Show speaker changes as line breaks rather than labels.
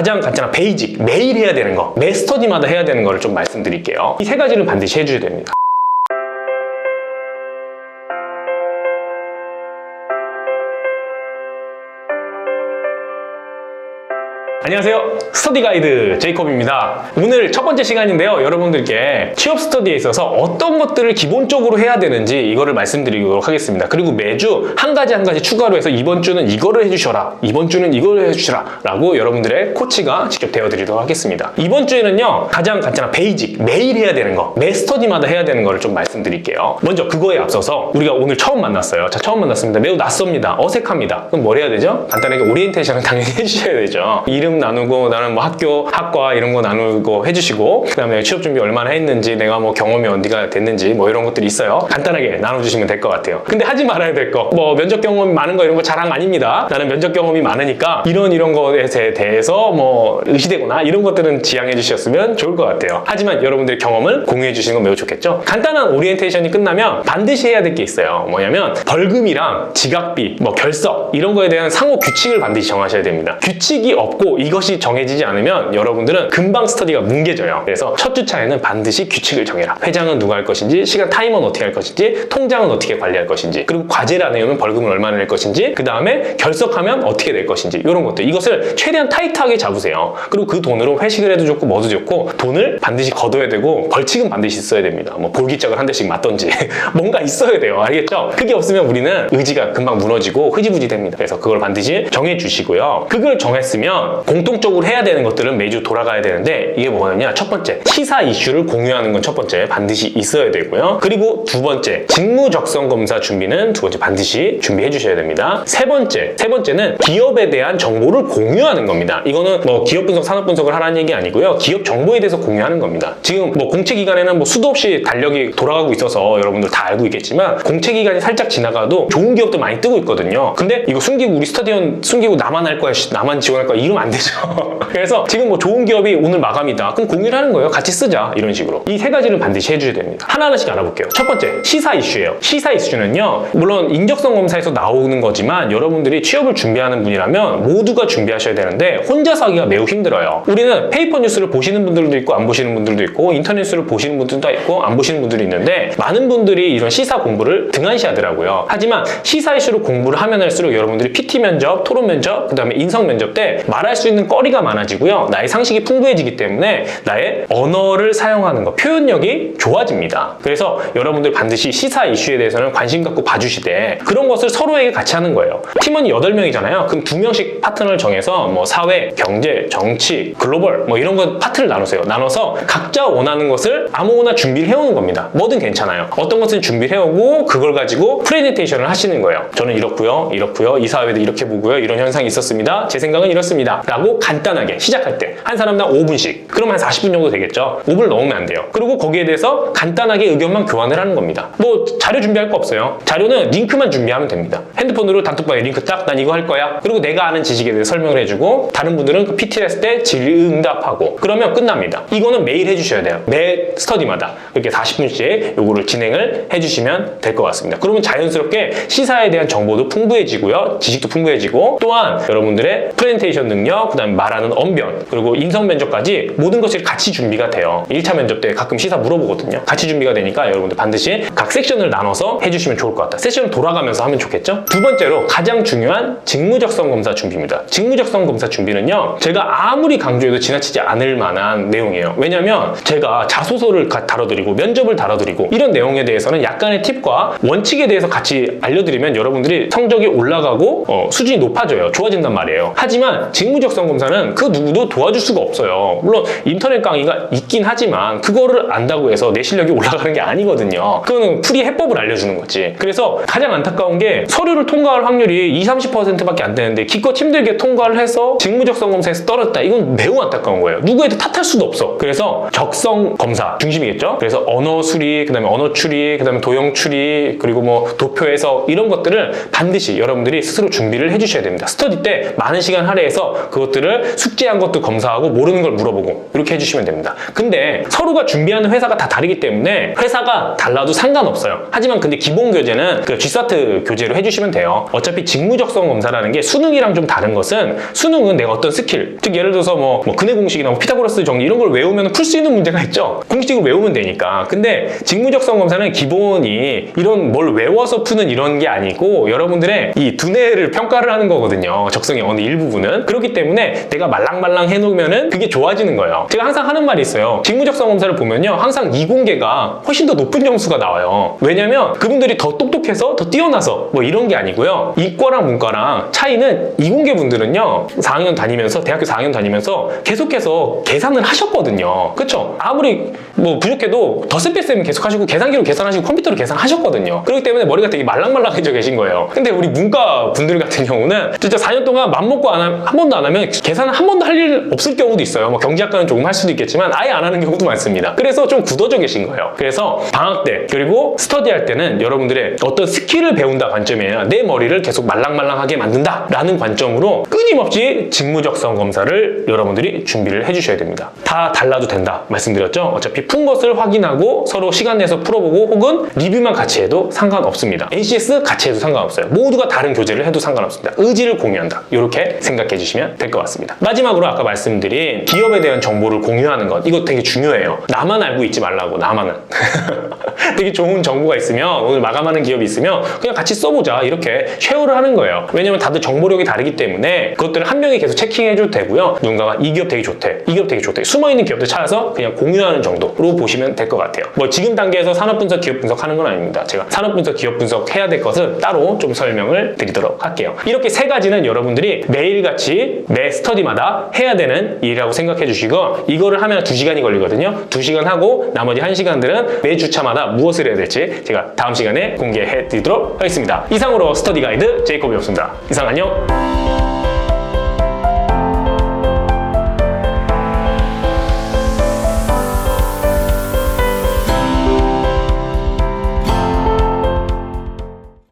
가장 간단한 베이직 매일 해야 되는 거, 매 스터디마다 해야 되는 거를 좀 말씀드릴게요. 이 세 가지는 반드시 해줘야 됩니다. 안녕하세요. 스터디 가이드 제이콥입니다. 오늘 첫 번째 시간인데요. 여러분들께 취업 스터디에 있어서 어떤 것들을 기본적으로 해야 되는지 이거를 말씀드리도록 하겠습니다. 그리고 매주 한 가지 한 가지 추가로 해서 이번 주는 이거를 해주셔라. 이번 주는 이걸 해주시라. 라고 여러분들의 코치가 직접 되어드리도록 하겠습니다. 이번 주에는요. 가장 간단한 베이직, 매일 해야 되는 거, 매 스터디마다 해야 되는 거를 좀 말씀드릴게요. 먼저 그거에 앞서서 우리가 오늘 처음 만났어요. 자, 처음 만났습니다. 매우 낯섭니다. 어색합니다. 그럼 뭘 해야 되죠? 간단하게 오리엔테이션을 당연히 해주셔야 되죠. 이름 나누고 나는 뭐 학교, 학과 이런 거 나누고 해주시고 그 다음에 취업 준비 얼마나 했는지 내가 뭐 경험이 어디가 됐는지 뭐 이런 것들이 있어요. 간단하게 나눠주시면 될 것 같아요. 근데 하지 말아야 될 거, 뭐 면접 경험이 많은 거 이런 거 자랑 아닙니다. 나는 면접 경험이 많으니까 이런 이런 것에 대해서 뭐 의시되거나 이런 것들은 지양해 주셨으면 좋을 것 같아요. 하지만 여러분들의 경험을 공유해 주시는 건 매우 좋겠죠. 간단한 오리엔테이션이 끝나면 반드시 해야 될 게 있어요. 뭐냐면 벌금이랑 지각비, 뭐 결석 이런 거에 대한 상호 규칙을 반드시 정하셔야 됩니다. 규칙이 없고 이것이 정해지지 않으면 여러분들은 금방 스터디가 뭉개져요. 그래서 첫 주차에는 반드시 규칙을 정해라. 회장은 누가 할 것인지, 시간 타이머는 어떻게 할 것인지, 통장은 어떻게 관리할 것인지, 그리고 과제를 안 해오면 벌금을 얼마나 낼 것인지, 그 다음에 결석하면 어떻게 될 것인지 이런 것들 이것을 최대한 타이트하게 잡으세요. 그리고 그 돈으로 회식을 해도 좋고 뭐도 좋고 돈을 반드시 거둬야 되고 벌칙은 반드시 있어야 됩니다. 뭐 볼기짝을 한 대씩 맞던지 뭔가 있어야 돼요. 알겠죠? 그게 없으면 우리는 의지가 금방 무너지고 흐지부지 됩니다. 그래서 그걸 반드시 정해 주시고요. 그걸 정했으면 공통적으로 해야 되는 것들은 매주 돌아가야 되는데 이게 뭐냐면 첫 번째 시사 이슈를 공유하는 건 첫 번째 반드시 있어야 되고요. 그리고 두 번째 직무 적성 검사 준비는 두 번째 반드시 준비해 주셔야 됩니다. 세 번째 세 번째는 기업에 대한 정보를 공유하는 겁니다. 이거는 뭐 기업 분석, 산업 분석을 하라는 얘기 아니고요. 기업 정보에 대해서 공유하는 겁니다. 지금 뭐 공채 기간에는 뭐 수도 없이 달력이 돌아가고 있어서 여러분들 다 알고 있겠지만 공채 기간이 살짝 지나가도 좋은 기업들 많이 뜨고 있거든요. 근데 이거 숨기고 우리 스터디언 숨기고 나만 할 거야, 씨, 나만 지원할 거야 이러면 안 되죠. 그래서 지금 뭐 좋은 기업이 오늘 마감이다. 그럼 공유를 하는 거예요. 같이 쓰자 이런 식으로 이 세 가지는 반드시 해주셔야 됩니다. 하나하나씩 알아볼게요. 첫 번째 시사 이슈예요. 시사 이슈는요, 물론 인적성 검사에서 나오는 거지만 여러분들이 취업을 준비하는 분이라면 모두가 준비하셔야 되는데 혼자서 하기가 매우 힘들어요. 우리는 페이퍼 뉴스를 보시는 분들도 있고 안 보시는 분들도 있고 인터넷 뉴스를 보시는 분들도 있고 안 보시는 분들이 있는데 많은 분들이 이런 시사 공부를 등한시하더라고요. 하지만 시사 이슈로 공부를 하면 할수록 여러분들이 PT 면접, 토론 면접, 그 다음에 인성 면접 때 말할 수 있는 거리가 많아지고요. 나의 상식이 풍부해지기 때문에 나의 언어를 사용하는 것, 표현력이 좋아집니다. 그래서 여러분들 반드시 시사 이슈에 대해서는 관심 갖고 봐주시되 그런 것을 서로에게 같이 하는 거예요. 팀원이 8명이잖아요. 그럼 2명씩 파트너를 정해서 뭐 사회, 경제, 정치, 글로벌 뭐 이런 거 파트를 나누세요. 나눠서 각자 원하는 것을 아무거나 준비를 해오는 겁니다. 뭐든 괜찮아요. 어떤 것을 준비를 해오고 그걸 가지고 프레젠테이션을 하시는 거예요. 저는 이렇고요, 이렇고요, 이 사회도 이렇게 보고요, 이런 현상이 있었습니다. 제 생각은 이렇습니다. 라고 간단하게 시작할 때 한 사람당 5분씩 그럼 한 40분 정도 되겠죠. 5분을 넘으면 안 돼요. 그리고 거기에 대해서 간단하게 의견만 교환을 하는 겁니다. 뭐 자료 준비할 거 없어요. 자료는 링크만 준비하면 됩니다. 핸드폰으로 단톡방에 링크 딱 난 이거 할 거야. 그리고 내가 아는 지식에 대해 설명을 해주고 다른 분들은 그 PT 했을 때 질의응답하고 그러면 끝납니다. 이거는 매일 해주셔야 돼요. 매 스터디마다 이렇게 40분씩 요거를 진행을 해주시면 될 것 같습니다. 그러면 자연스럽게 시사에 대한 정보도 풍부해지고요. 지식도 풍부해지고 또한 여러분들의 프레젠테이션 능력, 그 다음에 말하는 언변, 그리고 인성 면접까지 모든 것이 같이 준비가 돼요. 1차 면접 때 가끔 시사 물어보거든요. 같이 준비가 되니까 여러분들 반드시 각 섹션을 나눠서 해주시면 좋을 것 같다. 세션 돌아가면서 하면 좋겠죠? 두 번째로 가장 중요한 직무적성 검사 준비입니다. 직무적성 검사 준비는요, 제가 아무리 강조해도 지나치지 않을 만한 내용이에요. 왜냐면 제가 자소서를 가- 다뤄드리고 면접을 다뤄드리고 이런 내용에 대해서는 약간의 팁과 원칙에 대해서 같이 알려드리면 여러분들이 성적이 올라가고 어, 수준이 높아져요. 좋아진단 말이에요. 하지만 직무적 성 검사는 그 누구도 도와줄 수가 없어요. 물론 인터넷 강의가 있긴 하지만 그거를 안다고 해서 내 실력이 올라가는 게 아니거든요. 그거는 풀이 해법을 알려주는 거지. 그래서 가장 안타까운 게 서류를 통과할 확률이 20, 30%밖에 안 되는데 기껏 힘들게 통과를 해서 직무적성 검사에서 떨어졌다. 이건 매우 안타까운 거예요. 누구에도 탓할 수도 없어. 그래서 적성 검사 중심이겠죠. 그래서 언어 수리, 그다음에 언어 추리, 그다음에 도형 추리, 그리고 뭐 도표 해석 이런 것들을 반드시 여러분들이 스스로 준비를 해주셔야 됩니다. 스터디 때 많은 시간 할애해서 그 그것들을 숙지한 것도 검사하고 모르는 걸 물어보고 이렇게 해주시면 됩니다. 근데 서로가 준비하는 회사가 다 다르기 때문에 회사가 달라도 상관없어요. 하지만 근데 기본 교재는 그 G사트 교재로 해주시면 돼요. 어차피 직무적성 검사라는 게 수능이랑 좀 다른 것은 수능은 내가 어떤 스킬, 즉 예를 들어서 뭐, 뭐 근해 공식이나 뭐 피타고라스 정리 이런 걸 외우면 풀 수 있는 문제가 있죠. 공식을 외우면 되니까. 근데 직무적성 검사는 기본이 이런 뭘 외워서 푸는 이런 게 아니고 여러분들의 이 두뇌를 평가를 하는 거거든요. 적성의 어느 일부분은. 그렇기 때문에 내가 말랑말랑 해놓으면은 그게 좋아지는 거예요. 제가 항상 하는 말이 있어요. 직무적성 검사를 보면요. 항상 이공계가 훨씬 더 높은 점수가 나와요. 왜냐면 그분들이 더 똑똑해서 더 뛰어나서 뭐 이런 게 아니고요. 이과랑 문과랑 차이는 이공계 분들은요. 4학년 다니면서 대학교 4학년 다니면서 계속해서 계산을 하셨거든요. 그쵸? 아무리 뭐 부족해도 더 스페이스면 계속 하시고 계산기로 계산하시고 컴퓨터로 계산하셨거든요. 그렇기 때문에 머리가 되게 말랑말랑해져 계신 거예요. 근데 우리 문과 분들 같은 경우는 진짜 4년 동안 맘먹고 안 하- 한 번도 안 하면 계산을 한 번도 할 일 없을 경우도 있어요. 뭐 경제학과는 조금 할 수도 있겠지만 아예 안 하는 경우도 많습니다. 그래서 좀 굳어져 계신 거예요. 그래서 방학 때 그리고 스터디 할 때는 여러분들의 어떤 스킬을 배운다 관점이 아니라 내 머리를 계속 말랑말랑하게 만든다 라는 관점으로 끊임없이 직무적성 검사를 여러분들이 준비를 해주셔야 됩니다. 다 달라도 된다 말씀드렸죠. 어차피 푼 것을 확인하고 서로 시간 내서 풀어보고 혹은 리뷰만 같이 해도 상관없습니다. NCS 같이 해도 상관없어요. 모두가 다른 교재를 해도 상관없습니다. 의지를 공유한다. 이렇게 생각해 주시면 될 것 같습니다. 마지막으로 아까 말씀드린 기업에 대한 정보를 공유하는 것 이거 되게 중요해요. 나만 알고 있지 말라고 나만은. 되게 좋은 정보가 있으면 오늘 마감하는 기업이 있으면 그냥 같이 써보자 이렇게 쉐어를 하는 거예요. 왜냐면 다들 정보력이 다르기 때문에 그것들을 한 명이 계속 체킹해줘도 되고요. 누군가가 이 기업 되게 좋대, 이 기업 되게 좋대. 숨어있는 기업들 찾아서 그냥 공유하는 정도로 보시면 될 것 같아요. 뭐 지금 단계에서 산업 분석, 기업 분석하는 건 아닙니다. 제가 산업 분석, 기업 분석 해야 될 것은 따로 좀 설명을 드리도록 할게요. 이렇게 세 가지는 여러분들이 매일같이 매 스터디마다 해야 되는 일이라고 생각해 주시고 이거를 하면 두 시간이 걸리거든요. 두 시간 하고 나머지 한 시간들은 매 주차마다 무엇을 해야 될지 제가 다음 시간에 공개해 드리도록 하겠습니다. 이상으로 스터디 가이드 제이콥이었습니다. 이상 안녕.